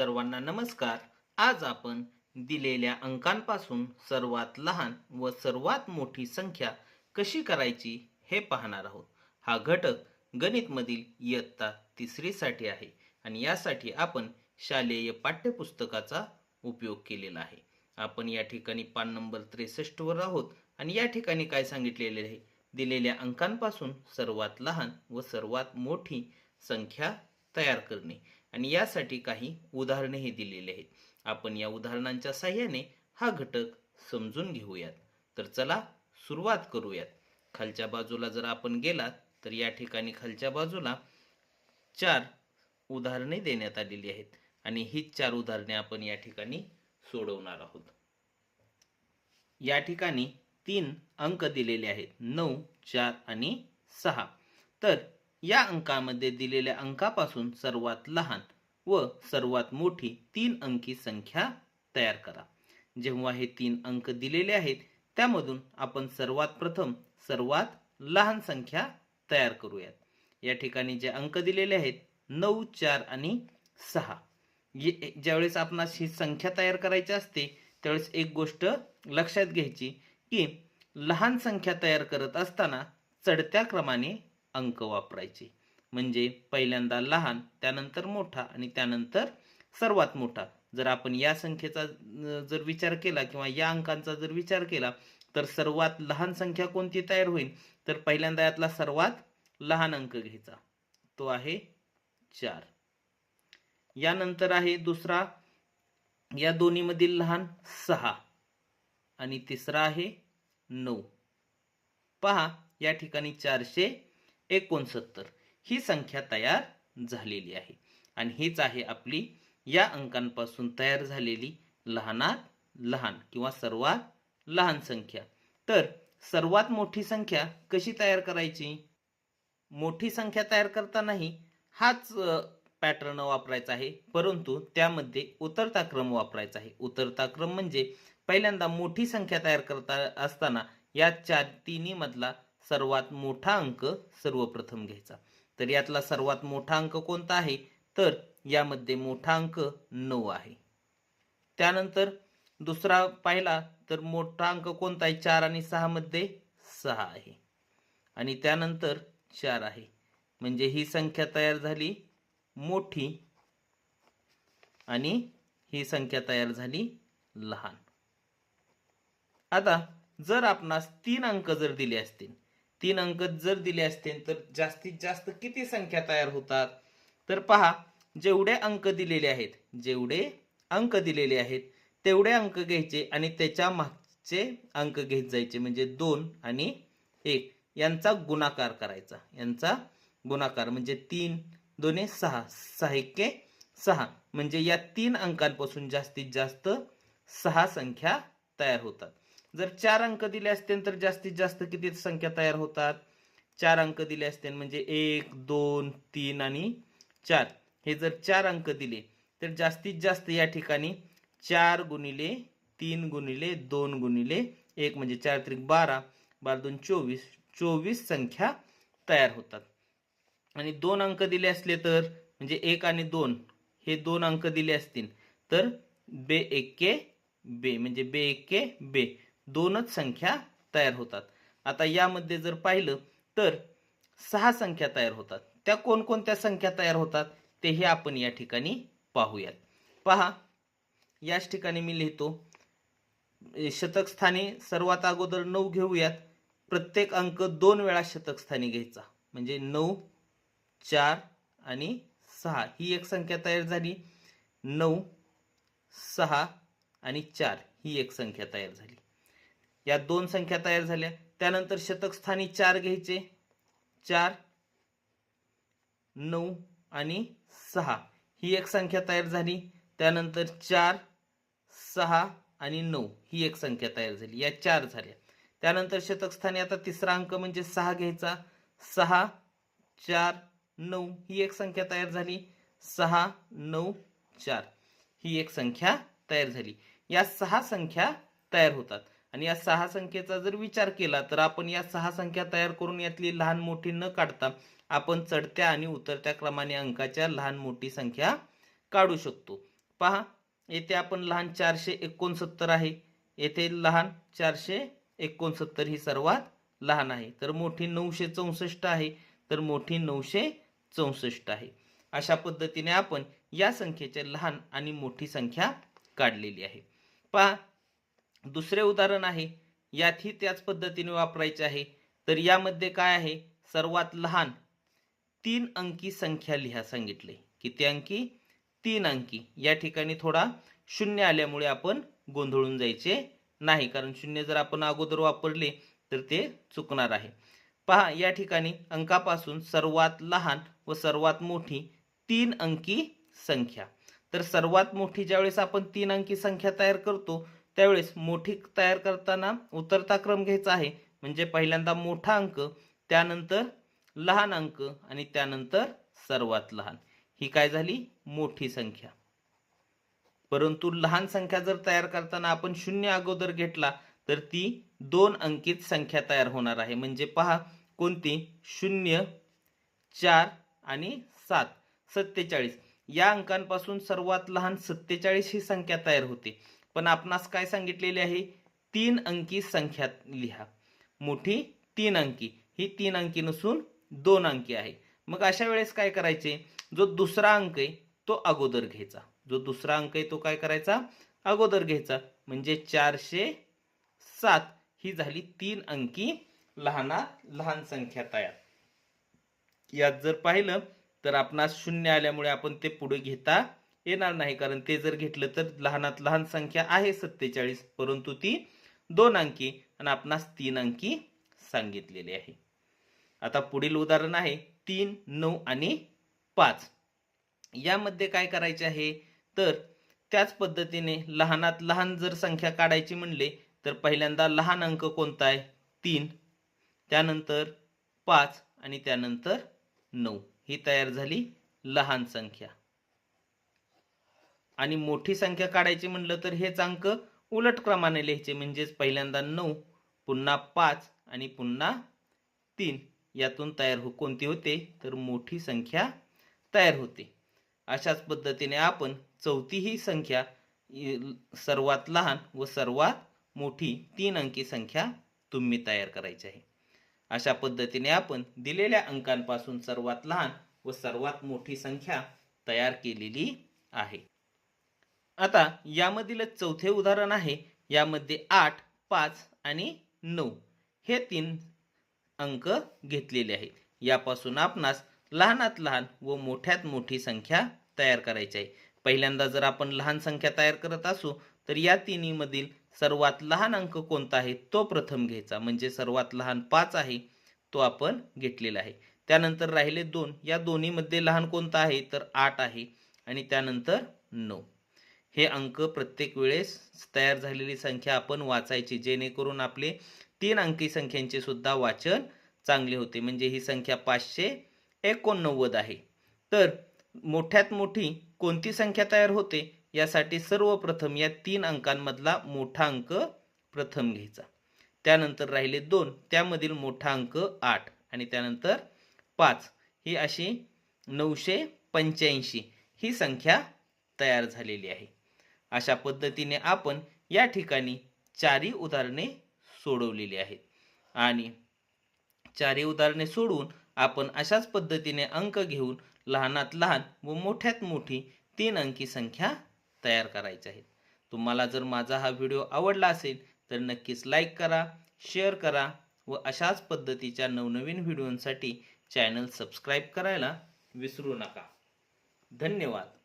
सर्वांना नमस्कार. आज आपण दिलेल्या अंकांपासून सर्वात लहान व सर्वात मोठी संख्या कशी करायची हे पाहणार आहोत. हा घटक गणितमधील इयत्ता तिसरीसाठी आहे आणि यासाठी आपण शालेय पाठ्यपुस्तकाचा उपयोग केलेला आहे. आपण या ठिकाणी पान नंबर त्रेसष्टवर आहोत आणि या ठिकाणी काय सांगितलेले आहे? दिलेल्या अंकांपासून सर्वात लहान व सर्वात मोठी संख्या तयार करणे. आणि यासाठी काही उदाहरणेही दिलेली आहेत. आपण या उदाहरणांच्या साह्याने हा घटक समजून घेऊयात. तर चला सुरुवात करूयात. खालच्या बाजूला जर आपण गेलात तर या ठिकाणी खालच्या बाजूला चार उदाहरणे देण्यात आलेली आहेत. आणि हीच चार उदाहरणे आपण या ठिकाणी सोडवणार आहोत. या ठिकाणी तीन अंक दिलेले आहेत. नऊ चार आणि सहा. तर या अंकामध्ये दिलेल्या अंकापासून सर्वात लहान व सर्वात मोठी तीन अंकी संख्या तयार करा. जेव्हा हे तीन अंक दिलेले आहेत त्यामधून आपण सर्वात प्रथम सर्वात लहान संख्या तयार करूयात. या ठिकाणी जे अंक दिलेले आहेत नऊ चार आणि सहा. ज्यावेळेस आपणास ही संख्या तयार करायची असते त्यावेळेस एक गोष्ट लक्षात घ्यायची की लहान संख्या तयार करत असताना चढत्या क्रमाने अंक वापरायचे. म्हणजे पहिल्यांदा लहान त्यानंतर मोठा आणि त्यानंतर सर्वात मोठा. जर आपण या संख्येचा जर विचार केला किंवा या अंकांचा जर विचार केला तर सर्वात लहान संख्या कोणती तयार होईल? तर पहिल्यांदा यातला सर्वात लहान अंक घ्यायचा. तो आहे चार. यानंतर आहे दुसरा. या दोन्हीमधील लहान सहा. आणि तिसरा आहे नऊ. पहा या ठिकाणी चारशे एकोणसत्तर. ही संख्या तयार झालेली आहे. आणि हीच आहे आपली या अंकांपासून तयार झालेली लहानात लहान किंवा सर्वात लहान संख्या. तर सर्वात मोठी संख्या कशी तयार करायची? मोठी संख्या तयार करतानाही हाच पॅटर्न वापरायचा आहे. परंतु त्यामध्ये उतरता क्रम वापरायचा आहे. उतरता क्रम म्हणजे पहिल्यांदा मोठी संख्या तयार करता असताना या चार तिन्हीमधला सर्वात मोठा अंक सर्वप्रथम घ्यायचा. तर यातला सर्वात मोठा अंक कोणता आहे? तर यामध्ये मोठा अंक नऊ आहे. त्यानंतर दुसरा पाहिला तर मोठा अंक कोणता आहे? चार आणि सहा मध्ये सहा आहे. आणि त्यानंतर चार आहे. म्हणजे ही संख्या तयार झाली मोठी आणि ही संख्या तयार झाली लहान. आता जर आपणास तीन अंक जर दिले असतील तीन अंक जर दिले असतील तर जास्तीत जास्त किती संख्या तयार होतात? तर पहा जेवढे अंक दिलेले आहेत जेवढे अंक दिलेले आहेत तेवढे अंक घ्यायचे आणि त्याच्या मागचे अंक घेत जायचे म्हणजे दोन आणि एक. यांचा गुणाकार करायचा. यांचा गुणाकार म्हणजे तीन दोन्ही सहा. सहा एके सहा. म्हणजे या तीन अंकांपासून जास्तीत जास्त सहा संख्या तयार होतात. जर चार अंक दिले असतील तर जास्तीत जास्त किती संख्या तयार होतात? चार अंक दिले असतील म्हणजे एक दोन तीन आणि चार. हे जर चार अंक दिले तर जास्तीत जास्त या ठिकाणी चार गुणिले तीन गुणिले दोन गुणिले एक म्हणजे चार त्रिक बारा बारा दोन चोवीस चोवीस संख्या तयार होतात. आणि दोन अंक दिले असले तर म्हणजे एक आणि दोन हे दोन अंक दिले असतील तर बे एके बे म्हणजे बे एके बे. दोनच संख्या तयार होतात. आता यामध्ये जर पाहिलं तर सहा संख्या तयार होतात. त्या कोणकोणत्या संख्या तयार होतात तेही आपण या ठिकाणी पाहूयात. पहा याच ठिकाणी मी लिहितो शतकस्थानी सर्वात अगोदर नऊ घेऊयात. प्रत्येक अंक दोन वेळा शतकस्थानी घ्यायचा. म्हणजे नऊ चार आणि सहा. ही एक संख्या तयार झाली. नऊ सहा आणि चार. ही एक संख्या तयार झाली. या दोन संख्या तयार झाल्या. त्यानंतर शतकस्थानी चार घ्यायचे. चार नऊ आणि सहा. ही एक संख्या तयार झाली. त्यानंतर चार सहा आणि नऊ. ही एक संख्या तयार झाली. या चार झाल्या. त्यानंतर शतकस्थानी आता तिसरा अंक म्हणजे सहा घ्यायचा. सहा चार नऊ. ही एक संख्या तयार झाली. सहा नऊ चार. ही एक संख्या तयार झाली. या सहा संख्या तयार होतात. आणि या सहा संख्येचा जर विचार केला तर आपण या सहा संख्या तयार करून यातली लहान मोठी न काढता आपण चढत्या आणि उतरत्या क्रमाने अंकाच्या लहान मोठी संख्या काढू शकतो. पहा येथे आपण लहान चारशे एकोणसत्तर आहे. येथे लहान चारशे एकोणसत्तर ही सर्वात लहान आहे. तर मोठी नऊशे चौसष्ट आहे तर मोठी नऊशे चौसष्ट आहे. अशा पद्धतीने आपण या संख्येचे लहान आणि मोठी संख्या काढलेली आहे. पहा दुसरे उदाहरण आहे यातही त्याच पद्धतीने वापरायचे आहे. तर यामध्ये काय आहे? सर्वात लहान तीन अंकी संख्या लिहा सांगितले. किती अंकी? तीन अंकी. या ठिकाणी थोडा शून्य आल्यामुळे आपण गोंधळून जायचे नाही. कारण शून्य जर आपण अगोदर वापरले तर ते चुकणार आहे. पहा या ठिकाणी अंकापासून सर्वात लहान व सर्वात मोठी तीन अंकी संख्या. तर सर्वात मोठी ज्यावेळेस आपण तीन अंकी संख्या तयार करतो त्यावेळेस मोठी तयार करताना उतरता क्रम घ्यायचा आहे. म्हणजे पहिल्यांदा मोठा अंक त्यानंतर लहान अंक आणि त्यानंतर सर्वात लहान. ही काय झाली? मोठी संख्या. परंतु लहान संख्या जर तयार करताना आपण शून्य अगोदर घेतला तर ती दोन अंकित संख्या तयार होणार आहे. म्हणजे पहा कोणती? शून्य चार आणि सात. सत्तेचाळीस. या अंकांपासून सर्वात लहान सत्तेचाळीस ही संख्या तयार होते. पण आपणास काय सांगितलेले आहे? तीन अंकी संख्या लिहा. मोठी तीन अंकी. ही तीन अंकी नसून दोन अंकी आहे. मग अशा वेळेस काय करायचे? जो दुसरा अंक आहे तो अगोदर घ्यायचा. जो दुसरा अंक आहे तो काय करायचा? अगोदर घ्यायचा. म्हणजे चारशे सात ही झाली तीन अंकी लहानात लहान संख्या तयार. यात जर पाहिलं तर आपणास शून्य आल्यामुळे आपण ते पुढे घेता येणार नाही. कारण ते जर घेतलं तर लहानात लहान संख्या आहे सत्तेचाळीस. परंतु ती दोन अंकी आणि आपणास तीन अंकी सांगितलेली आहे. आता पुढील उदाहरण आहे तीन नऊ आणि पाच. यामध्ये काय करायचे आहे? तर त्याच पद्धतीने लहानात लहान जर संख्या काढायची म्हणले तर पहिल्यांदा लहान अंक कोणता आहे? तीन. त्यानंतर पाच आणि त्यानंतर नऊ. ही तयार झाली लहान संख्या. आणि मोठी संख्या काढायची म्हणलं तर हेच अंक उलट क्रमाने लिहायचे. म्हणजेच पहिल्यांदा नऊ पुन्हा पाच आणि पुन्हा तीन. यातून तयार हो कोणती होते? तर मोठी संख्या तयार होते. अशाच पद्धतीने आपण चौथी ही संख्या सर्वात लहान व सर्वात मोठी तीन अंकी संख्या तुम्ही तयार करायची आहे. अशा पद्धतीने आपण दिलेल्या अंकांपासून सर्वात लहान व सर्वात मोठी संख्या तयार केलेली आहे. आता यामधीलच चौथे उदाहरण आहे. यामध्ये आठ पाच आणि नऊ हे तीन अंक घेतलेले आहेत. यापासून आपणास लहानात लहान व मोठ्यात मोठी संख्या तयार करायची आहे. पहिल्यांदा जर आपण लहान संख्या तयार करत असू तर या तिन्हीमधील सर्वात लहान अंक कोणता आहे तो प्रथम घ्यायचा. म्हणजे सर्वात लहान पाच आहे तो आपण घेतलेला आहे. त्यानंतर राहिले दोन. या दोन्हीमध्ये लहान कोणता आहे तर आठ आहे आणि त्यानंतर नऊ. हे अंक प्रत्येक वेळेस तयार झालेली संख्या आपण वाचायची जेणेकरून आपले तीन अंकी संख्यांचे सुद्धा वाचन चांगले होते. म्हणजे ही संख्या पाचशे एकोणनव्वद आहे. तर मोठ्यात मोठी कोणती संख्या तयार होते? यासाठी सर्वप्रथम या तीन अंकांमधला मोठा अंक प्रथम घ्यायचा. त्यानंतर राहिले दोन त्यामधील मोठा अंक आठ आणि त्यानंतर पाच. ही अशी नऊशे पंच्याऐंशी ही संख्या तयार झालेली आहे. अशा पद्धतीने आपण या ठिकाणी चारही उदाहरणे सोडवलेली आहेत. आणि चारही उदाहरणे सोडवून आपण अशाच पद्धतीने अंक घेऊन लहानात लहान व मोठ्यात मोठी तीन अंकी संख्या तयार करायच्या आहेत. तुम्हाला जर माझा हा व्हिडिओ आवडला असेल तर नक्कीच लाईक करा शेअर करा व अशाच पद्धतीच्या नवनवीन व्हिडिओंसाठी चॅनल सबस्क्राईब करायला विसरू नका. धन्यवाद.